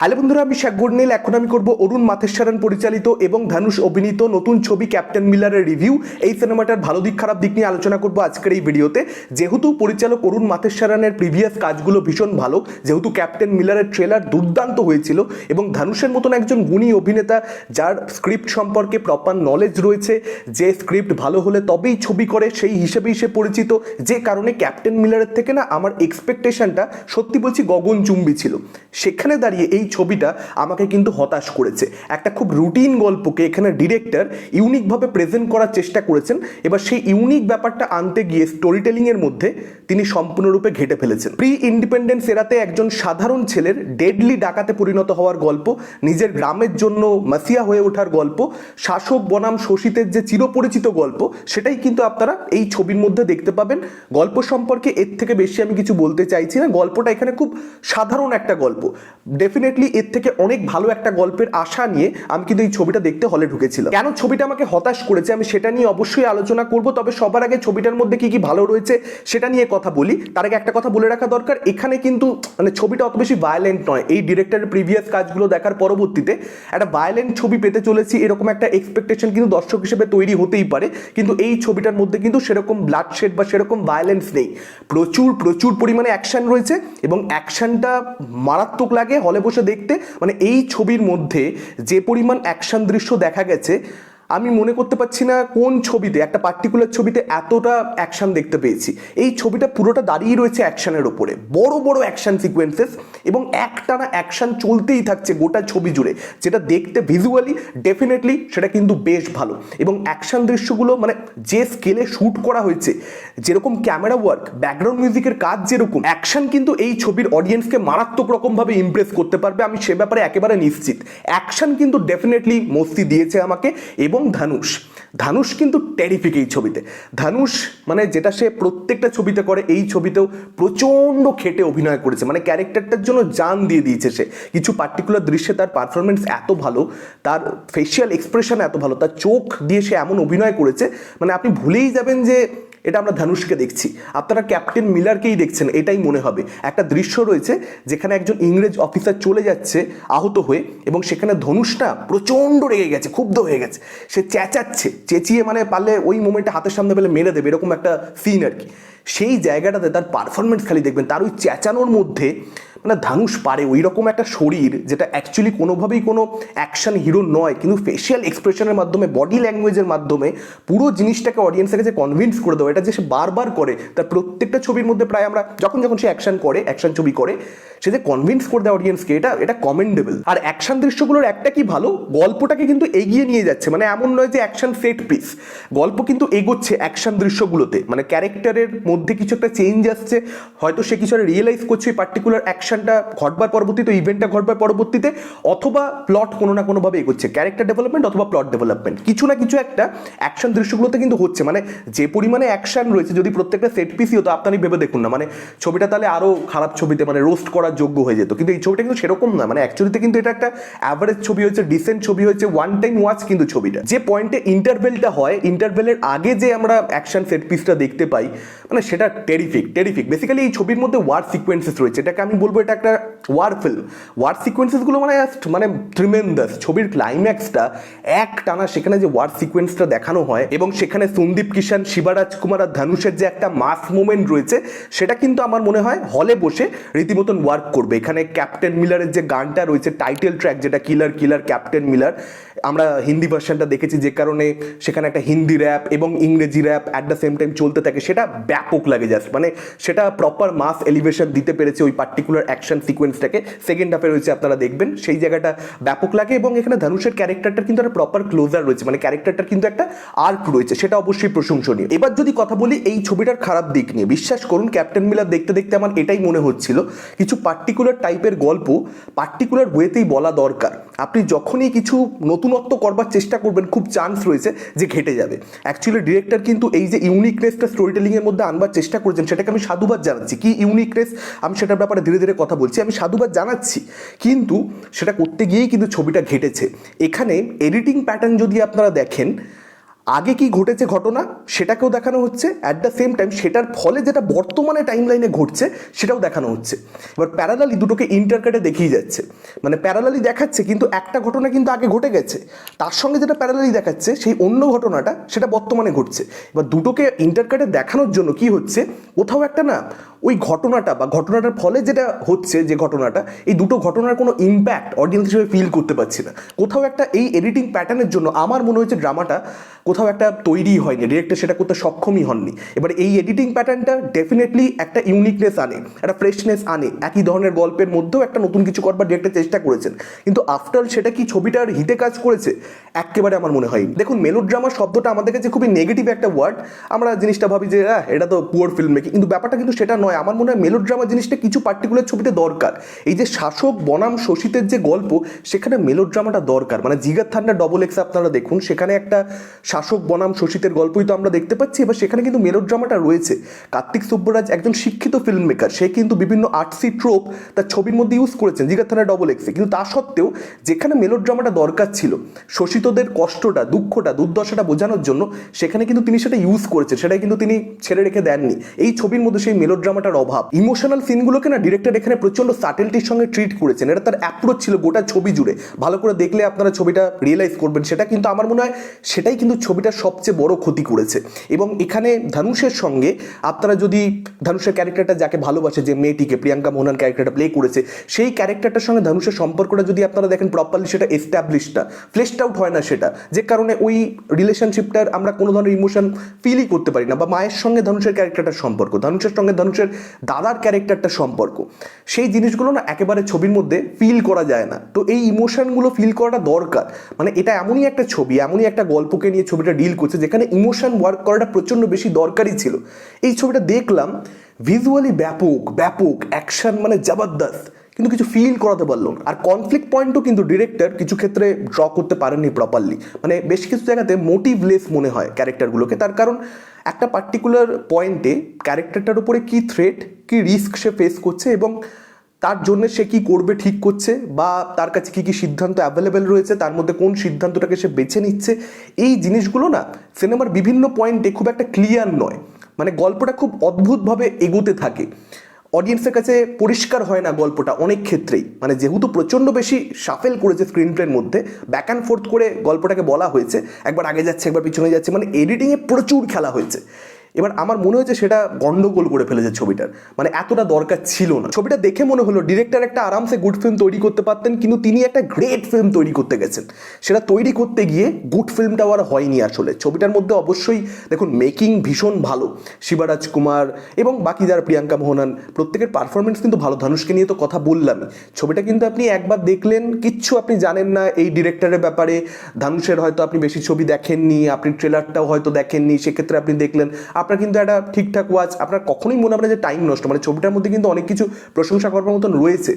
Hello বন্ধুরা, আমি শেখ গুডনীল এখন আমি করব অরুণ মাথেশ্বরন পরিচালিত এবং ধানুষ অভিনীত নতুন ছবি ক্যাপ্টেন মিলারের রিভিউ। এই সিনেমাটার ভালো দিক, খারাপ দিক নিয়ে আলোচনা করব আজকের এই ভিডিওতে। যেহেতু পরিচালক অরুণ মাথেশ্বরনের প্রিভিয়াস কাজগুলো ভীষণ ভালো, যেহেতু ক্যাপ্টেন মিলারের ট্রেলার দুর্দান্ত হয়েছিল এবং ধানুষের মতন একজন গুণী অভিনেতা যার স্ক্রিপ্ট সম্পর্কে প্রপার নলেজ রয়েছে, যে স্ক্রিপ্ট ভালো হলে তবেই ছবি করে, সেই হিসেবেই সে পরিচিত। যে কারণে ক্যাপ্টেন মিলারের থেকে না আমার এক্সপেকটেশনটা সত্যি বলছি গগনচুম্বী ছিল। সেখানে দাঁড়িয়ে এই ছবিটা আমাকে কিন্তু হতাশ করেছে। একটা খুব রুটিন গল্পকে এখানে ডিরেক্টর ইউনিকভাবে প্রেজেন্ট করার চেষ্টা করেছেন। এবার সেই ইউনিক ব্যাপারটা আনতে গিয়ে স্টোরি টেলিংয়ের মধ্যে তিনি সম্পূর্ণরূপে ঘেটে ফেলেছেন। প্রি ইন্ডিপেন্ডেন্স এরাতে একজন সাধারণ ছেলের ডেডলি ডাকাতে পরিণত হওয়ার গল্প, নিজের গ্রামের জন্য মাসিয়া হয়ে ওঠার গল্প, শাসক বনাম শোষিতের যে চিরপরিচিত গল্প, সেটাই কিন্তু আপনারা এই ছবির মধ্যে দেখতে পাবেন। গল্প সম্পর্কে এর থেকে বেশি আমি কিছু বলতে চাইছি না। গল্পটা এখানে খুব সাধারণ একটা গল্প। ডেফিনেটলি এর থেকে অনেক ভালো একটা গল্পের আশা নিয়ে আমি কিন্তু এই ছবিটা দেখতে হলে ঢুকেছিলাম। কেন ছবিটা আমাকে হতাশ করেছে? আমি সেটা নিয়ে অবশ্যই আলোচনা করব, তবে সবার আগে ছবিটার মধ্যে কি কি ভালো রয়েছে সেটা নিয়ে কথা বলি। তার আগে একটা কথা বলে রাখা দরকার, এখানে কিন্তু মানে ছবিটা অত বেশি ভায়োলেন্ট নয়। এই ডিরেক্টরের প্রিভিয়াস কাজগুলো দেখার পরবর্তীতে একটা ভায়োলেন্ট ছবি পেতে চলেছি, এরকম একটা এক্সপেকটেশন কিন্তু দর্শক হিসেবে তৈরি হতেই পারে। কিন্তু এই ছবিটার মধ্যে কিন্তু সেরকম ব্লাড শেড বা সেরকম ভায়োলেন্স নেই। প্রচুর প্রচুর পরিমাণে অ্যাকশন রয়েছে এবং অ্যাকশনটা মারাত্মক লাগে। হলে বসে দেখতে মানে এই ছবির মধ্যে যে পরিমাণ অ্যাকশন দৃশ্য দেখা গেছে আমি মনে করতে পারছি না কোন ছবিতে, একটা পার্টিকুলার ছবিতে এতটা অ্যাকশন দেখতে পেয়েছি। এই ছবিটা পুরোটা দাঁড়িয়ে রয়েছে অ্যাকশানের ওপরে। বড় বড় অ্যাকশন সিকোয়েন্সেস এবং একটানা অ্যাকশান চলতেই থাকছে গোটা ছবি জুড়ে। যেটা দেখতে ভিজুয়ালি ডেফিনেটলি সেটা কিন্তু বেশ ভালো। এবং অ্যাকশন দৃশ্যগুলো মানে যে স্কেলে শ্যুট করা হয়েছে, যেরকম ক্যামেরা ওয়ার্ক ব্যাকগ্রাউন্ড মিউজিকের কাজ যেরকম অ্যাকশন কিন্তু এই ছবির অডিয়েন্সকে মারাত্মক রকমভাবে ইমপ্রেস করতে পারবে, আমি সে ব্যাপারে একেবারে নিশ্চিত। অ্যাকশন কিন্তু ডেফিনেটলি মস্তি দিয়েছে আমাকে এবং ধানুষ ধানুষ কিন্তু টেরিফিক এই ছবিতে। ধানুষ মানে যেটা সে প্রত্যেকটা ছবিতে করে, এই ছবিতেও প্রচণ্ড খেটে অভিনয় করেছে। মানে ক্যারেক্টারটার জন্য জান দিয়ে দিয়েছে সে। কিছু পার্টিকুলার দৃশ্যে তার পারফরমেন্স এত ভালো, তার ফেসিয়াল এক্সপ্রেশন এত ভালো, তার চোখ দিয়ে সে এমন অভিনয় করেছে মানে আপনি ভুলেই যাবেন যে এটা আমরা ধানুষকে দেখছি। আপনারা ক্যাপ্টেন মিলারকেই দেখছেন, এটাই মনে হবে। একটা দৃশ্য রয়েছে, যেখানে একজন ইংরেজ অফিসার চলে যাচ্ছে, আহত হয়ে, এবং সেখানে ধনুষটা প্রচণ্ড রেগে গেছে, ক্ষুব্ধ হয়ে গেছে। সে চেঁচাচ্ছে, চেঁচিয়ে মানে পারলে ওই মোমেন্টে হাতের সামনে পেলে মেরে দেবে, এরকম একটা সিন আর কি। সেই জায়গাটাতে তার পারফরমেন্স খালি দেখবেন, তার ওই চেঁচানোর মধ্যে মানে ধানুষ পারে ওই রকম একটা শরীর যেটা অ্যাকচুয়ালি কোনোভাবেই কোনো অ্যাকশন হিরো নয়, কিন্তু ফেশিয়াল এক্সপ্রেশনের মাধ্যমে বডি ল্যাঙ্গুয়েজের মাধ্যমে পুরো জিনিসটাকে অডিয়েন্সের কাছে কনভিন্স করে দেওয়া, এটা যে সে বারবার করে, তার প্রত্যেকটা ছবির মধ্যে প্রায় আমরা, যখন যখন সে অ্যাকশন করে অ্যাকশন ছবি করে, সে যে কনভিন্স করে দেয় অডিয়েন্সকে এটা এটা কমেন্ডেবল আর অ্যাকশন দৃশ্যগুলোর একটা কি ভালো, গল্পটাকে কিন্তু এগিয়ে নিয়ে যাচ্ছে মানে এমন নয় যে অ্যাকশন সেট পিস গল্প কিন্তু এগোচ্ছে অ্যাকশন দৃশ্যগুলোতে মানে ক্যারেক্টারের মধ্যে কিছু একটা চেঞ্জ আসছে, হয়তো সে কিছু রিয়েলাইজ করছে পার্টিকুলার অ্যাকশনটা ঘটবার পরবর্তীতে ইভেন্টটা ঘটবার পরবর্তীতে, অথবা প্লট কোনো না কোনোভাবে এগোচ্ছে। ক্যারেক্টার ডেভেলপমেন্ট অথবা প্লট ডেভেলপমেন্ট কিছু না কিছু একটা অ্যাকশন দৃশ্যগুলোতে কিন্তু হচ্ছে। মানে যে পরিমাণে অ্যাকশন রয়েছে, যদি প্রত্যেকটা সেট পিসই হতো আপনারই ভেবে দেখুন না। মানে ছবিটা তাহলে আরও খারাপ ছবিতে মানে রোস্ট করার যোগ্য হয়ে যেত। কিন্তু এই ছবিটা কিন্তু সেরকম না। মানে অ্যাকচুয়ালিতে কিন্তু এটা একটা অ্যাভারেজ ছবি হয়েছে ডিসেন্ট ছবি হয়েছে ওয়ান টাইম ওয়াচ কিন্তু ছবিটা। যে পয়েন্টে ইন্টারভেলটা হয় ইন্টারভেলের আগে যে আমরা অ্যাকশন সেট পিসটা দেখতে পাই মানে সেটা টেরিফিক টেরিফিক বেসিক্যালি এই ছবির মধ্যে ওয়ার সিকোয়েন্সেস রয়েছে। এটাকে আমি বলব এটা একটা ওয়ার ফিল্ম ওয়ার সিকোয়েন্সেসগুলো মানে জাস্ট মানে ট্রিমেন্দাস ছবির ক্লাইম্যাক্সটা এক টানা সেখানে যে ওয়ার সিকোয়েন্সটা দেখানো হয় এবং সেখানে সন্দীপ কিষান শিবারাজ কুমার আর ধানুষের যে একটা মাস মুভমেন্ট রয়েছে, সেটা কিন্তু আমার মনে হয় হলে বসে রীতিমতন ওয়ার্ক করবে। এখানে ক্যাপ্টেন মিলারের যে গানটা রয়েছে টাইটেল ট্র্যাক যেটা কিলার কিলার ক্যাপ্টেন মিলার আমরা হিন্দি ভার্সানটা দেখেছি যে কারণে সেখানে একটা হিন্দি র্যাপ এবং ইংরেজি rap at the same time চলতে থাকে, সেটা ব্যাপক লাগে জাস্ট মানে সেটা প্রপার মাস এলিভেশন দিতে পেরেছে ওই পার্টিকুলার অ্যাকশন সিকোয়েন্সটাকে সেকেন্ড হাফে রয়েছে, আপনারা দেখবেন, সেই জায়গাটা ব্যাপক লাগে এবং এখানে ধানুষের ক্যারেক্টারটার কিন্তু একটা প্রপার ক্লোজার রয়েছে মানে ক্যারেক্টারটার কিন্তু একটা আর্ক রয়েছে, সেটা অবশ্যই প্রশংসনীয়। এবার যদি কথা বলি এই ছবিটার খারাপ দিক নিয়ে, বিশ্বাস করুন ক্যাপ্টেন মিলার দেখতে দেখতে আমার এটাই মনে হচ্ছিল, কিছু পার্টিকুলার টাইপের গল্প পার্টিকুলার ওয়েতেই বলা দরকার। আপনি যখনই কিছু নতুনত্ব করবার চেষ্টা করবেন, খুব চান্স রয়েছে যে ঘেটে যাবে। অ্যাকচুয়ালি ডিরেক্টর কিন্তু এই যে ইউনিকনেসটা স্টোরি টেলিংয়ের মধ্যে আনবার চেষ্টা করেছেন, সেটাকে আমি সাধুবাদ জানাচ্ছি। কি ইউনিকনেস আমি সেটার ব্যাপারে ধীরে ধীরে কথা বলছি, আমি সাধুবাদ জানাচ্ছি। কিন্তু সেটা করতে গিয়েই কিন্তু ছবিটা ঘেটেছে। এখানে এডিটিং প্যাটার্ন যদি আপনারা দেখেন আগে কি ঘটেছে ঘটনা? সেটাকেও দেখানো হচ্ছে। অ্যাট দ্য সেম টাইম সেটার ফলে যেটা বর্তমানে টাইম লাইনে ঘটছে, সেটাও দেখানো হচ্ছে। এবার প্যারালালি দুটোকে ইন্টারকাটে দেখিয়ে যাচ্ছে। মানে প্যারালালি দেখাচ্ছে, কিন্তু একটা ঘটনা কিন্তু আগে ঘটে গেছে। তার সঙ্গে যেটা প্যারালালি দেখাচ্ছে, সেই অন্য ঘটনাটা সেটা বর্তমানে ঘটছে। এবার দুটোকে ইন্টারকাটে দেখানোর জন্য কি হচ্ছে? কোথাও একটা না, ওই ঘটনাটা বা ঘটনাটার ফলে যেটা হচ্ছে যে ঘটনাটা, এই দুটো ঘটনার কোনো ইম্প্যাক্ট অডিয়েন্স হিসেবে ফিল করতে পারছি না। কোথাও একটা এই এডিটিং প্যাটার্নের জন্য আমার মনে হয়েছে ড্রামাটা কোথাও একটা তৈরি হয়নি ডিরেক্টর সেটা করতে সক্ষমই হননি। এবার এই এডিটিং প্যাটার্নটা ডেফিনেটলি একটা ইউনিকনেস আনে, একটা ফ্রেশনেস আনে, একই ধরনের গল্পের মধ্যেও একটা নতুন কিছু করবার ডিরেক্টর চেষ্টা করেছেন। কিন্তু আফটার সেটা কি ছবিটার হিতে কাজ করেছে? একেবারে আমার মনে হয়নি। দেখুন মেলোড্রামা শব্দটা আমাদের কাছে খুবই নেগেটিভ একটা ওয়ার্ড আমরা জিনিসটা ভাবি যে হ্যাঁ এটা তো পুয়ার ফিল্ম মেকিং কিন্তু ব্যাপারটা কিন্তু সেটা নয়। আমার মনে হয় মেলোড্রামা জিনিসটা কিছু পার্টিকুলার ছবিতে দরকার। এই যে শাসক বনাম শোষিতের যে গল্প, সেখানে মেলোড্রামাটা দরকার। মানে জিগার থান্ডার ডবল এক্স আপনারা দেখুন, সেখানে একটা শাসক বনাম শোষিতের গল্পই তো আমরা দেখতে পাচ্ছি। এবার সেখানে কিন্তু মেলোড্রামাটা রয়েছে। কার্তিক সুব্বরাজ একজন শিক্ষিত ফিল্ম মেকার সে কিন্তু বিভিন্ন আর্টসি ট্রোপ তার ছবির মধ্যে ইউজ করেছেন, জিগার থান্ডার ডবল এক্সে কিন্তু তা সত্ত্বেও যেখানে মেলোড্রামাটা দরকার ছিল শোষিতদের কষ্টটা, দুঃখটা, দুর্দশাটা বোঝানোর জন্য, সেখানে কিন্তু তিনি সেটা ইউজ করেছেন। সেটাই কিন্তু তিনি ছেড়ে রেখে দেননি। এই ছবির মধ্যে সেই মেলোড্রামাটার অভাব। ইমোশনাল সিনগুলোকে না ডিরেক্টর এখানে প্রচণ্ড সাটেলটির সঙ্গে ট্রিট করেছেন। এটা তার অ্যাপ্রোচ ছিল গোটা ছবি জুড়ে। ভালো করে দেখলে আপনারা ছবিটা রিয়েলাইজ করবেন। সেটা কিন্তু আমার মনে হয় সেটাই কিন্তু ছবিটার সবচেয়ে বড় ক্ষতি করেছে। এবং এখানে ধানুষের সঙ্গে আপনারা যদি ধানুষের ক্যারেক্টারটা যাকে ভালোবাসে, যে মেয়েটিকে, প্রিয়াঙ্কা মোহনান ক্যারেক্টারটা প্লে করেছে, সেই ক্যারেক্টারটার সঙ্গে ধানুষের সম্পর্কটা যদি আপনারা দেখেন প্রপারলি সেটা এস্টাবলিশটা ফ্লেশড আউট হয় না সেটা। যে কারণে ওই রিলেশনশিপটার আমরা কোনো ধরনের ইমোশন ফিলই করতে পারি না বা মায়ের সঙ্গে ধনুষের ক্যারেক্টারটার সম্পর্ক ধনুষের সঙ্গে ধনুষের দাদার ক্যারেক্টারটা সম্পর্ক। সেই জিনিসগুলো না একেবারে ছবির মধ্যে ফিল করা যায় না। তো এই ইমোশনগুলো ফিল করাটা দরকার। মানে এটা এমনই একটা ছবি, এমনই একটা গল্পকে নিয়ে ছবিটা ডিল করছে যেখানে ইমোশন ওয়ার্ক করাটা প্রচণ্ড বেশি দরকারই ছিল। এই ছবিটা দেখলাম ভিজুয়ালি ব্যাপক ব্যাপক অ্যাকশন মানে জবরদস্ত। কিন্তু কিছু ফিল করাতে পারল না। আর কনফ্লিক্ট পয়েন্টও কিন্তু ডিরেক্টর কিছু ক্ষেত্রে ড্র করতে পারেননি প্রপারলি মানে বেশ কিছু জায়গাতে মোটিভলেস মনে হয় ক্যারেক্টারগুলোকে তার কারণ একটা পার্টিকুলার পয়েন্টে ক্যারেক্টারটার উপরে কি থ্রেট কি রিস্ক সে ফেস করছে এবং তার জন্য সে কি করবে, ঠিক করছে বা তার কাছে কি কি সিদ্ধান্ত অ্যাভেলেবেল রয়েছে, তার মধ্যে কোন সিদ্ধান্তটাকে সে বেছে নিচ্ছে, এই জিনিসগুলো না সিনেমার বিভিন্ন পয়েন্টে খুব একটা ক্লিয়ার নয়। মানে গল্পটা খুব অদ্ভুতভাবে এগোতে থাকে। অডিয়েন্সের কাছে পরিষ্কার হয় না গল্পটা অনেক ক্ষেত্রেই। মানে যেহেতু প্রচণ্ড বেশি সাফেল করেছে স্ক্রিন প্লের মধ্যে ব্যাক অ্যান্ড ফোর্থ করে গল্পটাকে বলা হয়েছে, একবার আগে যাচ্ছে, একবার পিছনে যাচ্ছে মানে এডিটিংয়ে প্রচুর খেলা হয়েছে। এবার আমার মনে হয়েছে সেটা গন্ডগোল করে ফেলেছে ছবিটার। মানে এতটা দরকার ছিল না। ছবিটা দেখে মনে হলো ডিরেক্টর একটা আরামসে গুড ফিল্ম তৈরি করতে পারতেন, কিন্তু তিনি একটা গ্রেট ফিল্ম তৈরি করতে গেছেন। সেটা তৈরি করতে গিয়ে গুড ফিল্মটাও আর হয়নি আসলে। ছবিটার মধ্যে অবশ্যই দেখুন মেকিং ভীষণ ভালো। শিবারাজ কুমার এবং বাকি যারা প্রিয়াঙ্কা মোহনান, প্রত্যেকের পারফরমেন্স কিন্তু ভালো। ধানুষকে নিয়ে তো কথা বললামই। ছবিটা কিন্তু আপনি একবার দেখলেন, কিচ্ছু আপনি জানেন না এই ডিরেক্টরের ব্যাপারে। ধানুষের হয়তো আপনি বেশি ছবি দেখেননি, আপনি ট্রেলারটাও হয়তো দেখেননি, সেক্ষেত্রে আপনি দেখলেন। আপনার কিন্তু একটা ঠিকঠাক ওয়াচ আপনার কখনোই মনে হবে যে টাইম নষ্ট মানে ছবিটার মধ্যে কিন্তু অনেক কিছু প্রশংসা করবার মতন রয়েছে।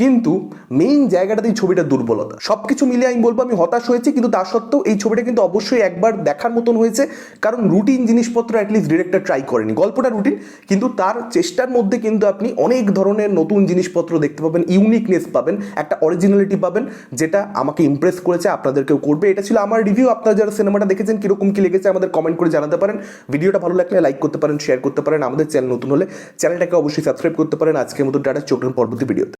কিন্তু মেইন জায়গাটাতেই ছবিটা দুর্বলতা। সব কিছু মিলিয়ে আমি বলব, আমি হতাশ হয়েছি, কিন্তু তা সত্ত্বেও এই ছবিটা কিন্তু অবশ্যই একবার দেখার মতন হয়েছে, কারণ রুটিন জিনিসপত্র অ্যাটলিস্ট ডিরেক্টর ট্রাই করেনি। গল্পটা রুটিন কিন্তু তার চেষ্টার মধ্যে কিন্তু আপনি অনেক ধরনের নতুন জিনিসপত্র দেখতে পাবেন ইউনিকনেস পাবেন, একটা অরিজিনালিটি পাবেন, যেটা আমাকে ইমপ্রেস করেছে, আপনাদেরকেও করবে। এটা ছিল আমার রিভিউ আপনারা যারা সিনেমাটা দেখেছেন, কীরকম কি লেগেছে আমাদের কমেন্ট করে জানাতে পারেন। ভিডিওটা ভালো লাগলে লাইক করতে পারেন শেয়ার করতে পারেন, আমাদের চ্যানেল নতুন হলে চ্যানেলটাকে অবশ্যই সাবস্ক্রাইব করতে পারেন। আজকের মতো ডাটা চোখ পরবর্তী ভিডিওতে